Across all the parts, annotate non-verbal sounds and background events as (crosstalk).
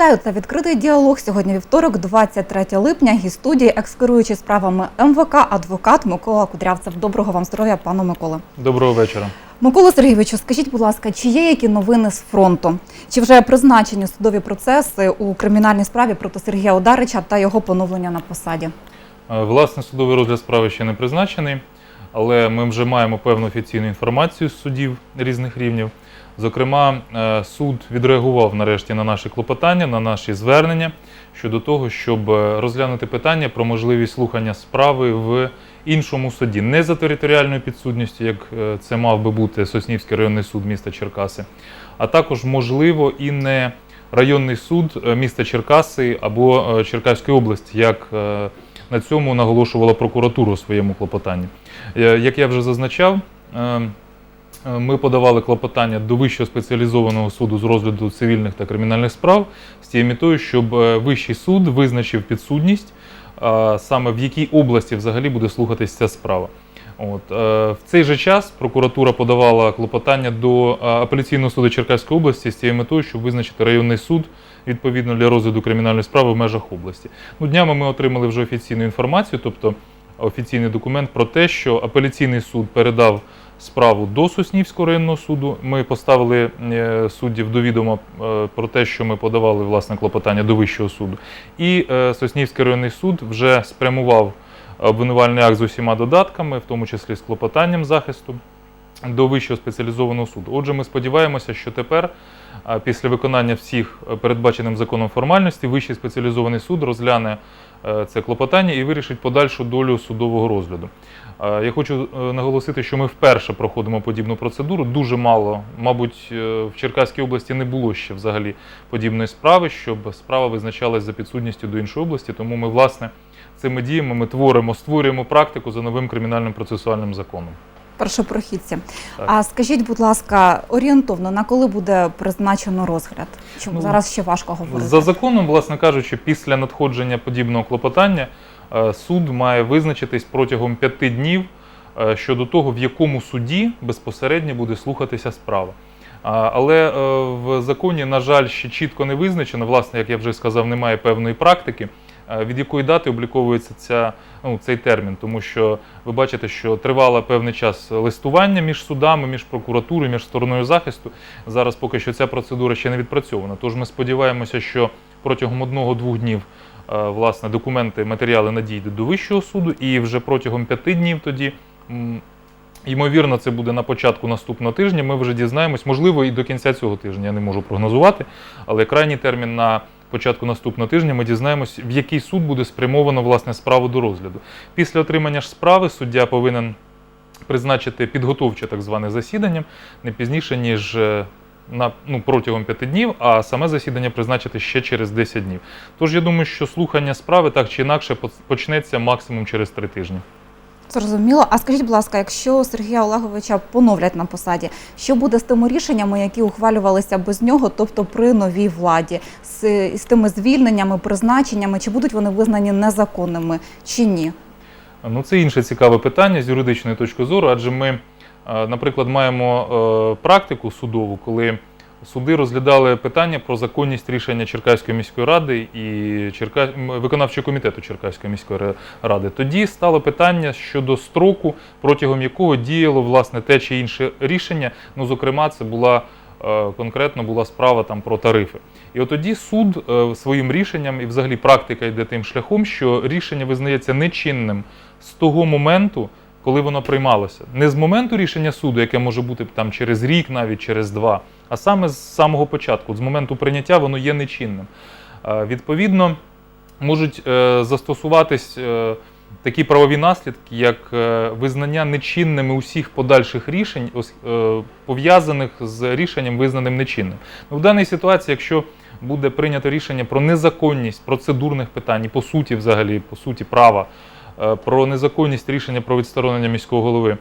Вітаю, це відкритий діалог. Сьогодні вівторок, 23 липня. Гість студії, екскеруючи справами МВК, адвокат Микола Кудрявцев. Доброго вам здоров'я, пану Микола. Доброго вечора. Микола Сергійовичу, скажіть, будь ласка, чи є які новини з фронту? Чи вже призначені судові процеси у кримінальній справі проти Сергія Ударича та його поновлення на посаді? Е, Власне, судовий розгляд справи ще не призначений, але ми вже маємо певну офіційну інформацію з судів різних рівнів. Зокрема, е, суд відреагував нарешті на наші клопотання, на наші звернення щодо того, щоб е, розглянути питання про можливість слухання справи в іншому суді, не за територіальною підсудністю, як е, це мав би бути Соснівський районний суд міста Черкаси, а також можливо і не районний суд міста Черкаси або Черкаської області, як на цьому наголошувала прокуратура у своєму клопотанні. Як я вже зазначав, ми подавали клопотання до Вищого спеціалізованого суду з розгляду цивільних та кримінальних справ з тією метою, щоб е, Вищий суд визначив підсудність, саме в якій області взагалі буде слухатись ця справа. От е, в цей же час прокуратура подавала клопотання до е, апеляційного суду Черкаської області з тією метою, щоб визначити районний суд відповідно для розгляду кримінальної справи в межах області. Ну, днями ми отримали вже офіційну інформацію, тобто офіційний документ про те, що апеляційний суд передав справу до Соснівського районного суду. Ми поставили е, суддів до відома е, про те, що ми подавали власне клопотання до Вищого суду. І е, Соснівський районний суд вже спрямував обвинувальний акт з усіма додатками, в тому числі з клопотанням захисту, до Вищого спеціалізованого суду. Отже, ми сподіваємося, що тепер, після виконання всіх передбаченим законом формальностей, Вищий спеціалізований суд розгляне це клопотання і вирішить подальшу долю судового розгляду. Е, Я хочу е, наголосити, що ми вперше проходимо подібну процедуру. Дуже мало, мабуть, е, в Черкаській області не було ще взагалі подібної справи, щоб справа визначалась за підсудністю до іншої області. Тому ми, власне, цими діями ми творимо, створюємо практику за новим кримінальним процесуальним законом. Першопрохідці. Так. А скажіть, будь ласка, орієнтовно на коли буде призначено розгляд? Чому Ну, зараз ще важко говорити? За законом, власне кажучи, після надходження подібного клопотання е, суд має визначитись протягом п'яти днів е, щодо того, в якому суді безпосередньо буде слухатися справа. Але е, в законі, на жаль, ще чітко не визначено. Власне, як я вже сказав, немає певної практики, від якої дати обліковується ця, ну, цей термін. Тому що ви бачите, що тривало певний час листування між судами, між прокуратурою, між стороною захисту. Зараз поки що ця процедура ще не відпрацьована. Тож ми сподіваємося, що протягом одного-двох днів е, власне документи, матеріали надійдуть до Вищого суду, і вже протягом п'яти днів тоді. Ймовірно, це буде на початку наступного тижня. Ми вже дізнаємось, можливо, і до кінця цього тижня. Я не можу прогнозувати, але крайній термін на початку наступного тижня ми дізнаємось, в який суд буде спрямовано власне справу до розгляду. Після отримання ж справи суддя повинен призначити підготовче так зване засідання не пізніше, ніж е, на, ну, протягом п'яти днів, а саме засідання призначити ще через 10 днів. Тож я думаю, що слухання справи так чи інакше почнеться максимум через три тижні. Зрозуміло. А скажіть, будь ласка, якщо Сергія Олеговича поновлять на посаді, що буде з тими рішеннями, які ухвалювалися без нього, тобто при новій владі, з, з тими звільненнями, призначеннями, чи будуть вони визнані незаконними чи ні? Ну, це інше цікаве питання з юридичної точки зору, адже ми, е, наприклад, маємо е, практику судову, коли суди розглядали питання про законність рішення Черкаської міської ради і Черка... виконавчого комітету Черкаської міської ради. Тоді стало питання щодо строку, протягом якого діяло власне те чи інше рішення. Ну, зокрема, це була е, конкретно була справа там про тарифи. І от тоді суд е, своїм рішенням і взагалі практика йде тим шляхом, що рішення визнається нечинним з того моменту, коли воно приймалося. Не з моменту рішення суду, яке може бути там через рік, навіть через два, а саме з самого початку, з моменту прийняття, воно є нечинним. Е, Відповідно, можуть е, застосуватись е, такі правові наслідки, як визнання нечинними усіх подальших рішень, пов'язаних з рішенням, визнаним нечинним. Ну, в даній ситуації, якщо буде прийнято рішення про незаконність процедурних питань, по суті, взагалі, по суті, права, про незаконність рішення про відсторонення міського голови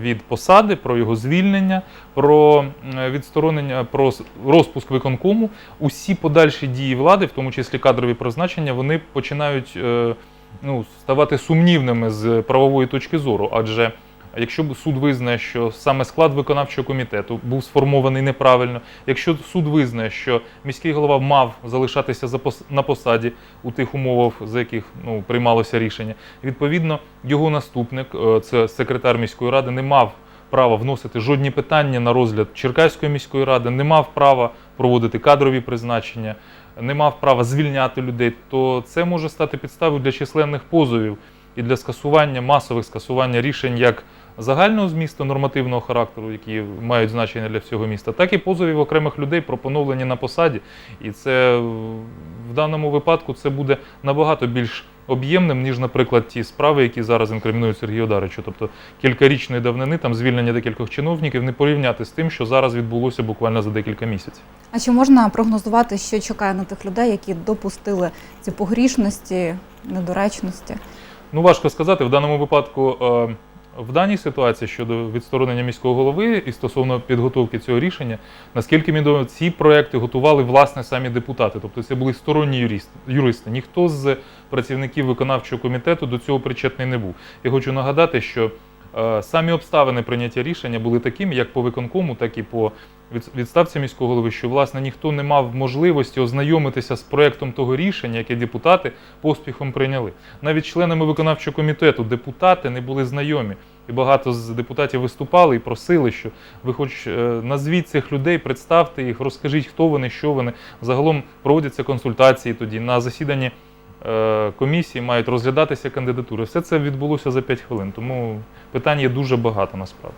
від посади, про його звільнення, про е, відсторонення, про розпуск виконкому, усі подальші дії влади, в тому числі кадрові призначення, вони починають е, ну, ставати сумнівними з правової точки зору, адже Якщо б суд визнає, що саме склад виконавчого комітету був сформований неправильно, якщо суд визнає, що міський голова мав залишатися на посаді у тих умовах, за яких ну, приймалося рішення, відповідно, його наступник, е, це секретар міської ради, не мав права вносити жодні питання на розгляд Черкаської міської ради, не мав права проводити кадрові призначення, не мав права звільняти людей, то це може стати підставою для численних позовів і для скасування масових скасування рішень як загального змісту нормативного характеру, які мають значення для всього міста, так і позовів окремих людей про поновлення на посаді. І це в даному випадку це буде набагато більш об'ємним, ніж, наприклад, ті справи, які зараз інкримінують Сергію Даричу. Тобто кількарічної давнини там звільнення декількох чиновників не порівняти з тим, що зараз відбулося буквально за декілька місяців. А чи можна прогнозувати, що чекає на тих людей, які допустили ці погрішності, недоречності? Ну, важко сказати. В даному випадку, е, в даній ситуації щодо відсторонення міського голови і стосовно підготовки цього рішення, наскільки відомо, ці проекти готували власне самі депутати. Тобто це були сторонні юристи. Ніхто з працівників виконавчого комітету до цього причетний не був. Я хочу нагадати, що самі обставини прийняття рішення були такими, як по виконкому, так і по відставці міського голови, що власне ніхто не мав можливості ознайомитися з проектом того рішення, яке депутати поспіхом прийняли. Навіть членами виконавчого комітету депутати не були знайомі. І багато з депутатів виступали і просили, що ви хоч е, назвіть цих людей, представте їх, розкажіть, хто вони, що вони. Загалом проводяться консультації тоді на засіданні е, комісії мають розглядатися кандидатури. Все це відбулося за 5 хвилин, тому питань є дуже багато насправді.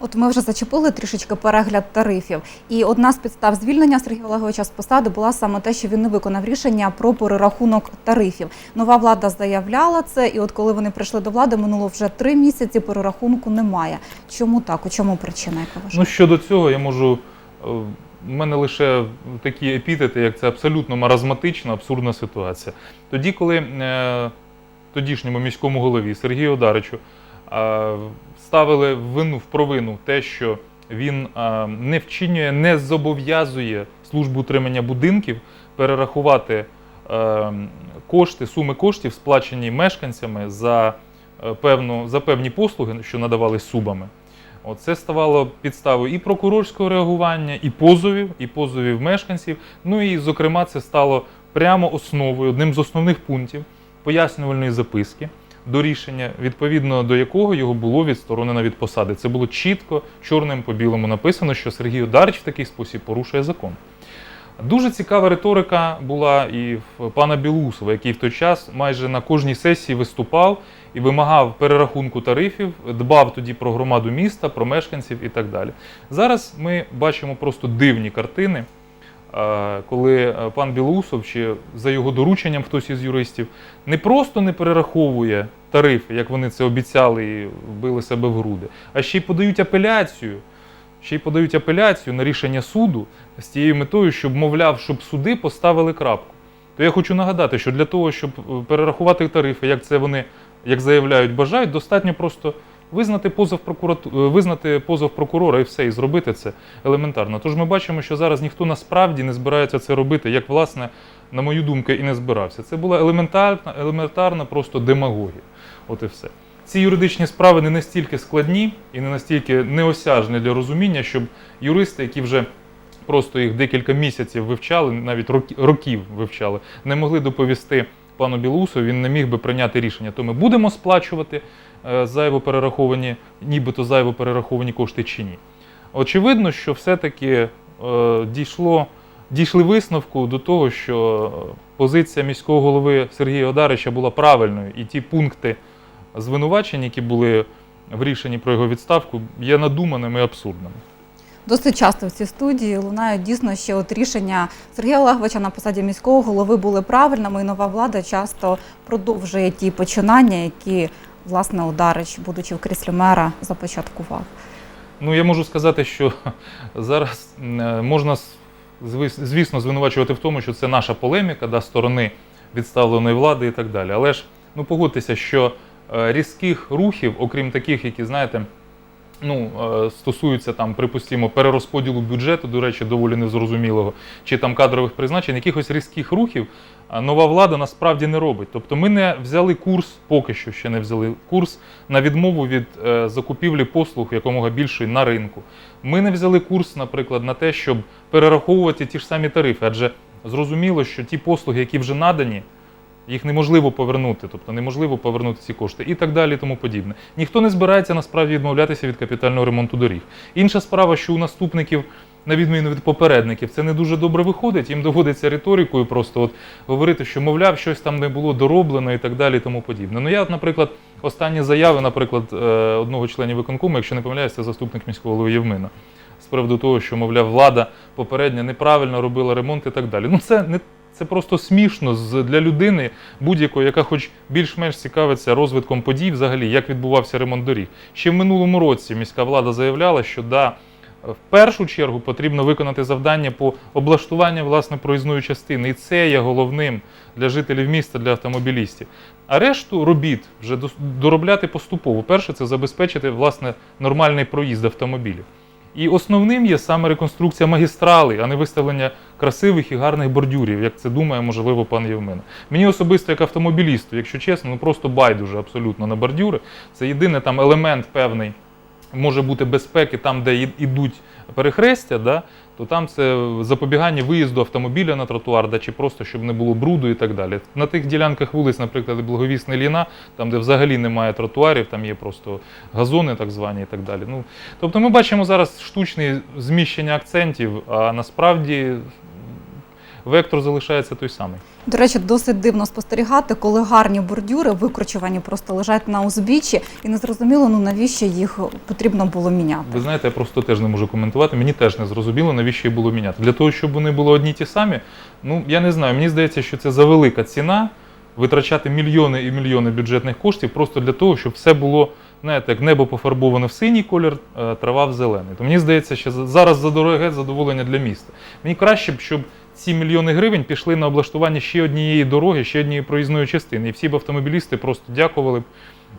От ми вже зачепили трішечки перегляд тарифів, і одна з підстав звільнення Сергія Олеговича з посади була саме те, що він не виконав рішення про перерахунок тарифів. Нова влада заявляла це, і от коли вони прийшли до влади, минуло вже три місяці. Перерахунку немає. Чому так? У чому причина? Яка Ну вважаєте? щодо цього, я можу. У мене лише такі епітети, як це абсолютно маразматична, абсурдна ситуація. Тоді, коли е, тодішньому міському голові Сергію Одаричу е, ставили вину в провину те, що він е, не вчинює, не зобов'язує службу утримання будинків перерахувати е, кошти, суми коштів, сплачені мешканцями за, е, певну, за певні послуги, що надавались субами. От Це ставало підставою і прокурорського реагування, і позовів, і позовів мешканців. Ну і, зокрема, це стало прямо основою, одним з основних пунктів пояснювальної записки до рішення, відповідно до якого його було відсторонено від посади. Це було чітко чорним по білому написано, що Сергій Ударич в такий спосіб порушує закон. Дуже цікава риторика була і в пана Білусова, який в той час майже на кожній сесії виступав і вимагав перерахунку тарифів, дбав тоді про громаду міста, про мешканців і так далі. Зараз ми бачимо просто дивні картини, е, коли е, пан Білоусов чи за його дорученням хтось із юристів не просто не перераховує тарифи, як вони це обіцяли і вбили себе в груди, а ще й подають апеляцію. Ще й подають апеляцію на рішення суду з тією метою, щоб, мовляв, щоб суди поставили крапку. То я хочу нагадати, що для того, щоб е, перерахувати тарифи, як це вони, як заявляють, бажають, достатньо просто визнати позов прокурату... е, визнати позов прокурора і все, і зробити це елементарно. Тож ми бачимо, що зараз ніхто насправді не збирається це робити, як, власне, на мою думку, і не збирався. Це була елементарна, елементарна просто демагогія. От і все. Ці юридичні справи не настільки складні і не настільки неосяжні для розуміння, щоб юристи, які вже просто їх декілька місяців вивчали, навіть років вивчали, не могли доповісти пану Білоусову, він не міг би прийняти рішення. То ми будемо сплачувати е, зайво перераховані, нібито зайво перераховані кошти чи ні. Очевидно, що все-таки е, дійшло, дійшли висновку до того, що позиція міського голови Сергія Одарича була правильною, і ті пункти звинувачень, які були в рішенні про його відставку, є надуманими і абсурдними. Досить часто в цій студії лунають дійсно, що от рішення Сергія Олеговича на посаді міського голови були правильними, і нова влада часто продовжує ті починання, які власне Ударич, будучи в кріслі мера, започаткував. Ну, я можу сказати, що (laughs) зараз е, можна, звісно, звинувачувати в тому, що це наша полеміка да, сторони відставленої влади і так далі. Але ж ну, погодьтеся, що різких рухів, окрім таких, які, знаєте, ну, е, стосуються там, припустимо, перерозподілу бюджету, до речі, доволі незрозумілого, чи там кадрових призначень, якихось різких рухів нова влада насправді не робить. Тобто ми не взяли курс, поки що ще не взяли курс на відмову від е, закупівлі послуг якомога більшої на ринку. Ми не взяли курс, наприклад, на те, щоб перераховувати ті ж самі тарифи, адже зрозуміло, що ті послуги, які вже надані, їх неможливо повернути, тобто неможливо повернути ці кошти і так далі, і тому подібне. Ніхто не збирається насправді відмовлятися від капітального ремонту доріг. Інша справа, що у наступників, на відміну від попередників, це не дуже добре виходить. Їм доводиться риторикою просто от говорити, що мовляв, щось там не було дороблено і так далі, і тому подібне. Ну я, наприклад, останні заяви, наприклад, е, одного членів виконкому, якщо не помиляюся, заступник міського голови Євмина. З приводу того, що, мовляв, влада попередня неправильно робила ремонт і так далі. Ну це не це просто смішно для людини будь-якої, яка хоч більш-менш цікавиться розвитком подій, взагалі, як відбувався ремонт доріг. Ще в минулому році міська влада заявляла, що да, в першу чергу потрібно виконати завдання по облаштуванню власне проїзної частини, і це є головним для жителів міста, для автомобілістів. А решту робіт вже доробляти поступово. Перше це забезпечити власне нормальний проїзд автомобілів. І основним є саме реконструкція магістрали, а не виставлення красивих і гарних бордюрів, як це думає, можливо, пан Євмина. Мені особисто, як автомобілісту, якщо чесно, ну просто байдуже абсолютно на бордюри. Це єдиний там елемент певний може бути безпеки там, де йдуть перехрестя, да, то там це запобігання виїзду автомобіля на тротуар, да, чи просто щоб не було бруду і так далі. На тих ділянках вулиць, наприклад, Благовісна Ліна, там, де взагалі немає тротуарів, там є просто газони, так звані, і так далі. Ну, тобто ми бачимо зараз штучне зміщення акцентів, а насправді вектор залишається той самий. До речі, досить дивно спостерігати, коли гарні бордюри викручувані просто лежать на узбіччі, і не зрозуміло, ну навіщо їх потрібно було міняти. Ви знаєте, я просто теж не можу коментувати. Мені теж не зрозуміло, навіщо їх було міняти. Для того, щоб вони були одні ті самі, ну я не знаю. Мені здається, що це за велика ціна витрачати мільйони і мільйони бюджетних коштів просто для того, щоб все було, знаєте, як небо пофарбоване в синій колір, е, трава в зелений. То мені здається, що зараз за дороге задоволення для міста. Мені краще б, щоб ці мільйони гривень пішли на облаштування ще однієї дороги, ще однієї проїзної частини. І всі б автомобілісти просто дякували б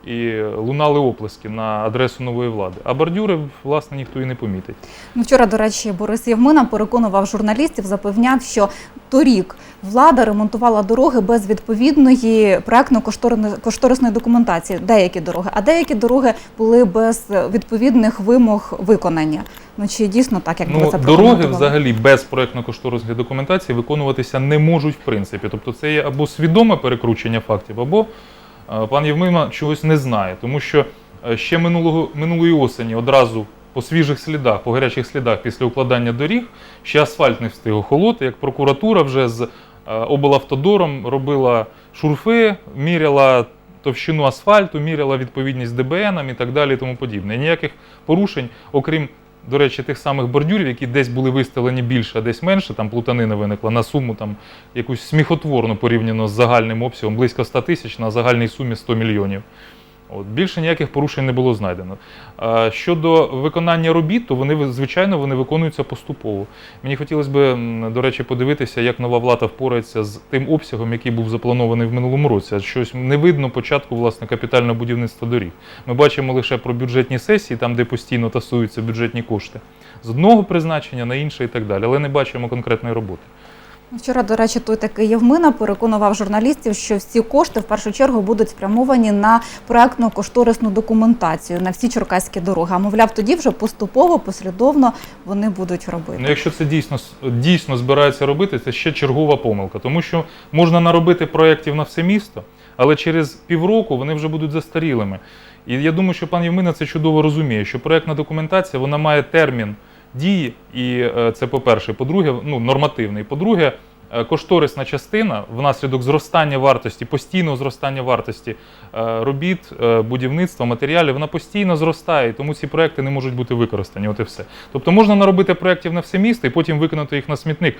і лунали оплески на адресу нової влади. А бордюри, власне, ніхто і не помітить. Ну, вчора, до речі, Борис Євмина переконував журналістів, запевняв, що торік влада ремонтувала дороги без відповідної проектно-кошторисної документації. Деякі дороги, а деякі дороги були без відповідних вимог виконання. Ну чи дійсно так, як ви Ну, це дороги взагалі без проєктно-кошторисної документації виконуватися не можуть в принципі. Тобто це є або свідоме перекручення фактів, або пан Євмима чогось не знає. Тому що е, ще минулого, минулої осені одразу по свіжих слідах, по гарячих слідах після укладання доріг, ще асфальт не встиг охолоти, як прокуратура вже з е, облавтодором робила шурфи, міряла товщину асфальту, міряла відповідність ДБНам і так далі, і тому подібне. Ніяких порушень, окрім до речі, тих самих бордюрів, які десь були виставлені більше, а десь менше, там плутанина виникла на суму там якусь сміхотворну порівняно з загальним обсягом, близько 100 тисяч на загальній сумі 100 мільйонів. От, більше ніяких порушень не було знайдено. Щодо виконання робіт, то вони, звичайно, вони виконуються поступово. Мені хотілося б, до речі, подивитися, як нова влада впорається з тим обсягом, який був запланований в минулому році. Щось не видно початку власне капітального будівництва доріг. Ми бачимо лише про бюджетні сесії, там де постійно тасуються бюджетні кошти з одного призначення на інше і так далі, але не бачимо конкретної роботи. Вчора, до речі, той такий Євмина переконував журналістів, що всі кошти в першу чергу будуть спрямовані на проектну кошторисну документацію на всі черкаські дороги. А мовляв, тоді вже поступово, послідовно вони будуть робити. Ну, якщо це дійсно дійсно збирається робити, це ще чергова помилка, тому що можна наробити проєктів на все місто, але через півроку вони вже будуть застарілими. І я думаю, що пан Євмина це чудово розуміє, що проєктна документація вона має термін дії, і е, це по-перше. По-друге, ну, нормативний. По-друге, е, кошторисна частина внаслідок зростання вартості, постійного зростання вартості е, робіт, будівництва, матеріалів, вона постійно зростає, тому ці проекти не можуть бути використані. От і все. Тобто можна наробити проєктів на все місто і потім виконати їх на смітник.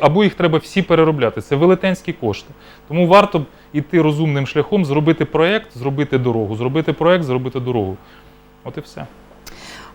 Або їх треба всі переробляти. Це велетенські кошти. Тому варто б іти розумним шляхом, зробити проєкт, зробити дорогу, зробити проєкт, зробити дорогу. От і все.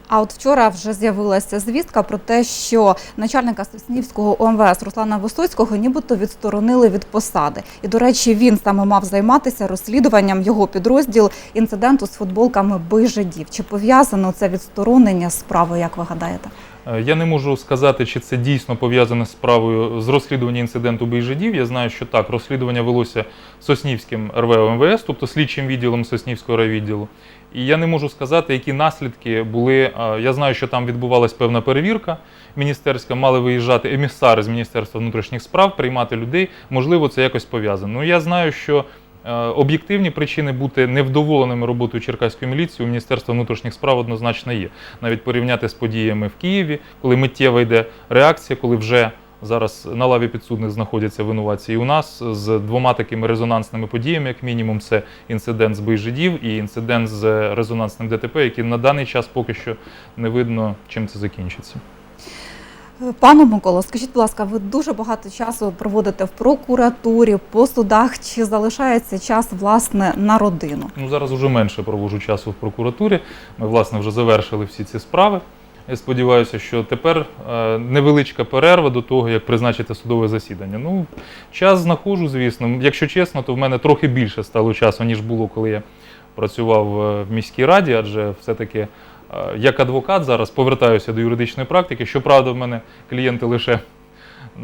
А от вчора вже з'явилася звістка про те, що начальника Соснівського ОМВС Руслана Висоцького нібито відсторонили від посади. І, до речі, він саме мав займатися розслідуванням його підрозділ інциденту з футболками Бийжидів. Чи пов'язано це відсторонення з справою, як ви гадаєте? Е, Я не можу сказати, чи це дійсно пов'язане з справою з розслідуванням інциденту Бейжидів. Я знаю, що так, розслідування велося Соснівським РВ МВС, тобто слідчим відділом Соснівського райвідділу. І я не можу сказати, які наслідки були. Е, Я знаю, що там відбувалась певна перевірка міністерська, мали виїжджати емісари з Міністерства внутрішніх справ, приймати людей. Можливо, це якось пов'язано. Ну я знаю, що. Е, Об'єктивні причини бути невдоволеними роботою Черкаської міліції у Міністерства внутрішніх справ однозначно є. Навіть порівняти з подіями в Києві, коли миттєва йде реакція, коли вже зараз на лаві підсудних знаходяться винуватці. І у нас з двома такими резонансними подіями, як мінімум, це інцидент з Бейжидів і інцидент з резонансним ДТП, який на даний час поки що не видно, чим це закінчиться. Пане Миколо, скажіть, будь ласка, ви дуже багато часу проводите в прокуратурі, по судах. Чи залишається час власне на родину? Ну зараз вже менше проводжу часу в прокуратурі. Ми, власне, вже завершили всі ці справи. Я сподіваюся, що тепер е, невеличка перерва до того, як призначити судове засідання. Ну, час знаходжу, звісно. Якщо чесно, то в мене трохи більше стало часу, ніж було, коли я працював е, в міській раді, адже все-таки е, як адвокат зараз повертаюся до юридичної практики. Щоправда, в мене клієнти лише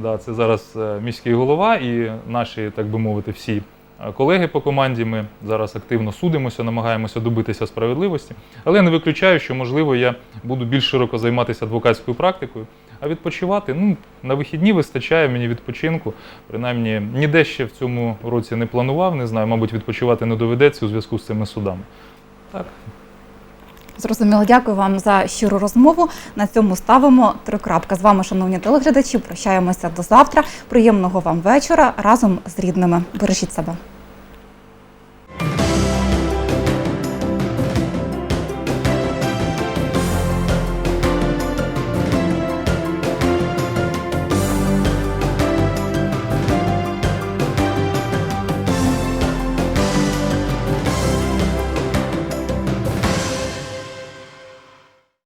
да, це зараз е, міський голова і наші, так би мовити, всі е, колеги по команді. Ми зараз активно судимося, намагаємося добитися справедливості. Але я не виключаю, що можливо я буду більш широко займатися адвокатською практикою, а відпочивати ну, на вихідні вистачає мені відпочинку. Принаймні, ніде ще в цьому році не планував, не знаю, мабуть, відпочивати не доведеться у зв'язку з цими судами. Так. Зрозуміло, дякую вам за щиру розмову. На цьому ставимо три крапки. З вами, шановні телеглядачі, прощаємося до завтра. Приємного вам вечора разом з рідними. Бережіть себе.